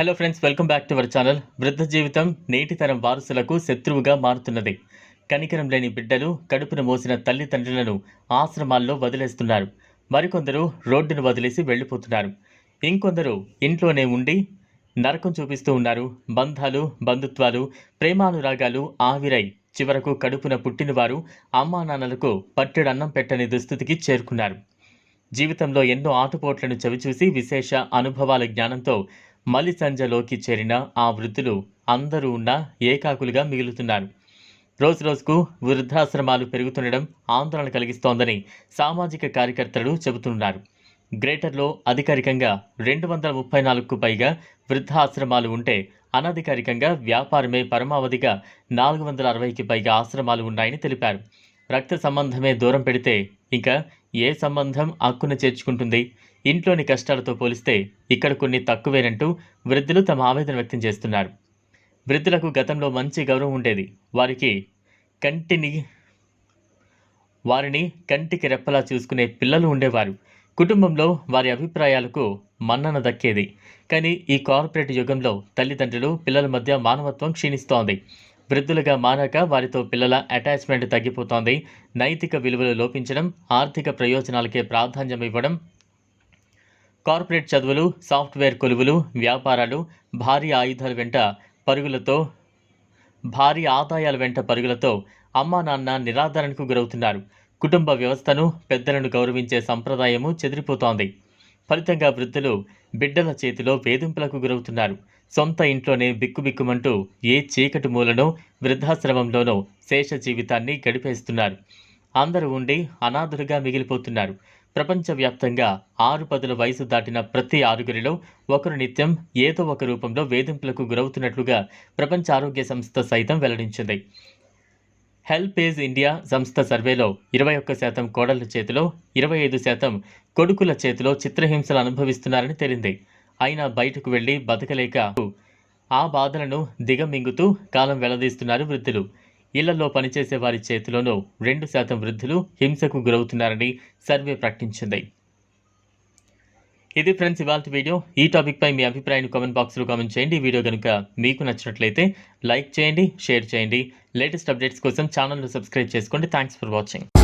Hello friends welcome back to our channel. వృద్ధ జీవితం నేటి తరం వారసులకు శత్రువుగా మారుతున్నది. కనికరం లేని బిడ్డలు కడుపున మోసిన తల్లిదండ్రులను ఆశ్రమాల్లో వదిలేస్తున్నారు. మరికొందరు రోడ్డును వదిలేసి వెళ్ళిపోతున్నారు. ఇంకొందరు ఇంట్లోనే ఉండి నరకం చూపిస్తూ ఉన్నారు. బంధాలు బంధుత్వాలు ప్రేమానురాగాలు ఆవిరై చివరకు కడుపున పుట్టినవారు అమ్మా నాన్నలకు పట్టెడన్నం పెట్టని దుస్థితికి చేరుకున్నారు. జీవితంలో ఎన్నో ఆటుపోట్లను చవిచూసి విశేష అనుభవాల జ్ఞానంతో మలి సంజలోకి చేరిన ఆ వృద్ధులు అందరూ ఉన్న ఏకాకులుగా మిగులుతున్నారు. రోజు రోజుకు వృద్ధాశ్రమాలు పెరుగుతుండడం ఆందోళన కలిగిస్తోందని సామాజిక కార్యకర్తలు చెబుతున్నారు. గ్రేటర్లో అధికారికంగా రెండు వందల ముప్పై నాలుగుకు పైగా వృద్ధాశ్రమాలు ఉంటే అనధికారికంగా వ్యాపారమే పరమావధిగా నాలుగు వందల అరవైకి పైగా ఆశ్రమాలు ఉన్నాయని తెలిపారు. రక్త సంబంధమే దూరం పెడితే ఇంకా ఏ సంబంధం హక్కును చేర్చుకుంటుంది? ఇంట్లోని కష్టాలతో పోలిస్తే ఇక్కడ కొన్ని తక్కువేనంటూ వృద్ధులు తమ ఆవేదన వ్యక్తం చేస్తున్నారు. వృద్ధులకు గతంలో మంచి గౌరవం ఉండేది. వారికి కంటిని వారిని కంటికి రెప్పలా చూసుకునే పిల్లలు ఉండేవారు. కుటుంబంలో వారి అభిప్రాయాలకు మన్నన దక్కేది. కానీ ఈ కార్పొరేట్ యుగంలో తల్లిదండ్రులు పిల్లల మధ్య మానవత్వం క్షీణిస్తోంది. వృద్ధులుగా మారాక వారితో పిల్లల అటాచ్మెంట్ తగ్గిపోతోంది. నైతిక విలువలు లోపించడం ఆర్థిక ప్రయోజనాలకే ప్రాధాన్యం ఇవ్వడం కార్పొరేట్ చదువులు సాఫ్ట్వేర్ కొలువులు వ్యాపారాలు భారీ ఆయుధాల వెంట పరుగులతో భారీ ఆదాయాల వెంట పరుగులతో అమ్మా నాన్న నిరాదరణకు గురవుతున్నారు. కుటుంబ వ్యవస్థను పెద్దలను గౌరవించే సంప్రదాయము చెదిరిపోతోంది. ఫలితంగా వృద్ధులు బిడ్డల చేతిలో వేధింపులకు గురవుతున్నారు. సొంత ఇంట్లోనే బిక్కుబిక్కుమంటూ ఏ చీకటి మూలనో వృద్ధాశ్రమంలోనో శేష జీవితాన్ని గడిపేస్తున్నారు. అందరూ ఉండి అనాథులుగా మిగిలిపోతున్నారు. ప్రపంచవ్యాప్తంగా ఆరు పదుల వయసు దాటిన ప్రతి ఆరుగురిలో ఒకరు నిత్యం ఏదో ఒక రూపంలో వేధింపులకు గురవుతున్నట్లుగా ప్రపంచ ఆరోగ్య సంస్థ సైతం వెల్లడించింది. హెల్ప్ ఏజ్ ఇండియా సంస్థ సర్వేలో ఇరవై ఒక్క శాతం కోడళ్ళ చేతిలో ఇరవై ఐదు శాతం కొడుకుల చేతిలో చిత్రహింసలు అనుభవిస్తున్నారని తేలింది. అయినా బయటకు వెళ్ళి బతకలేక ఆ బాధలను దిగమింగుతూ కాలం వెల్లదీస్తున్నారు వృద్ధులు. ఇళ్ళలో పనిచేసే వారి చేతిలోనూ రెండు శాతం వృద్ధులు హింసకు గురవుతున్నారని సర్వే ప్రకటించింది. ఇది ఫ్రెండ్స్ ఇవాళ వీడియో. ఈ టాపిక్పై మీ అభిప్రాయాన్ని కామెంట్ బాక్స్లో కామెంట్ చేయండి. వీడియో కనుక మీకు నచ్చినట్లయితే లైక్ చేయండి షేర్ చేయండి. లేటెస్ట్ అప్డేట్స్ కోసం ఛానల్ను సబ్స్క్రైబ్ చేసుకోండి. Thanks for watching.